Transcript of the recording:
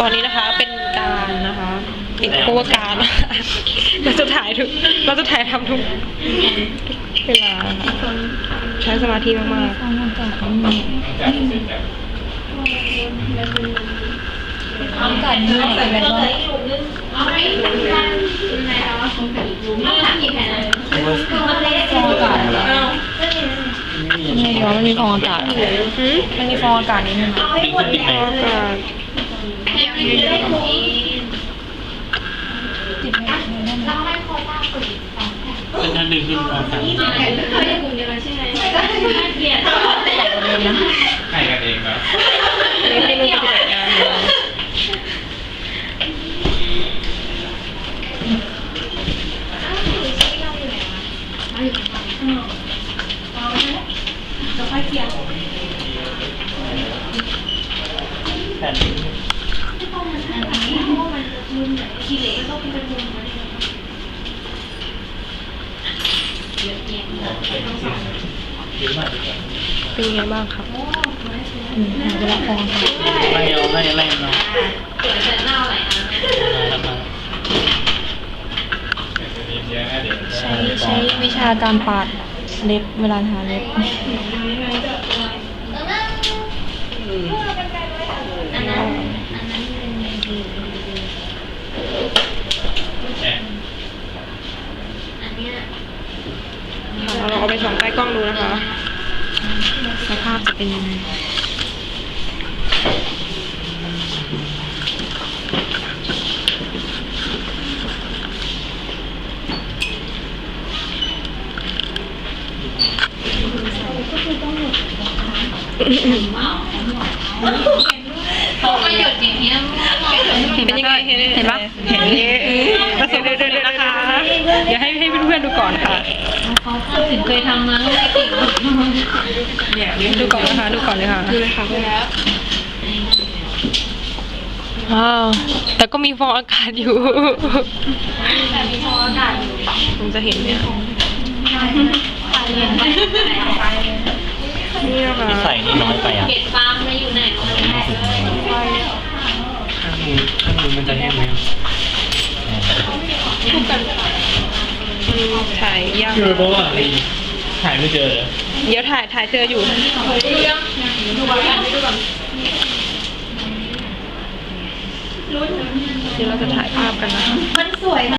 ตอนนี้นะคะเป็นการนะคะเป็นโครงการเราจะถ่ายทุกเราจะถ่ายทำทุกเวลาค่ะใช้สมาธิมากฟังอากาศนี่อากาศนี่ใส่แบบว่าไม่ยอมไม่มีฟองอากาศอะๆหืมไม่มีฟองอากาศนิดนึงอะอากาศเเป็นอันหนึ่งขึ้นความฝันให้กันเองครับนี่พี่นุ่นปฏิบัติงานอยู่แผ่น เป็นยังไงบ้างครับอืมหายไปละฟองอากาศไม่เอาไม่อะไรเนาะแล้วมาใช้ใช้วิชาการปาดเล็บเวลาทาเล็บ เราเอาไปส่องใต้กล้องดูนะคะ สภาพจะเป็นยังไงเป็นยังไงเห็นเห็นปะเห็นประสบความสำ เร็จนะคะเดี๋ยวให้ให้เพื่อนๆดูก่อนค่ะถึงเคยทำมาก็ไม่เก่งหรอกดูก่อนนะคะ ดูก่อนเลยค่ะดูเลยค่ะว้าวแต่ก็มีฟองอากาศอยู่มีฟองอากาศอยู่ผมจะเห็นเนี่ยนี่นะคะที่ใส่นี่น้อยไปอะเก็บฟาร์มมาอยู่ไหนวะข้างมือข้างมือมันจะแห้งไหม ถ่ายยากคือเพราะว่าถ่ายไม่เจอเลยเดี๋ยวถ่ายถ่ายเจออยู่เดี๋ยวเราจะถ่ายภาพกันนะคะ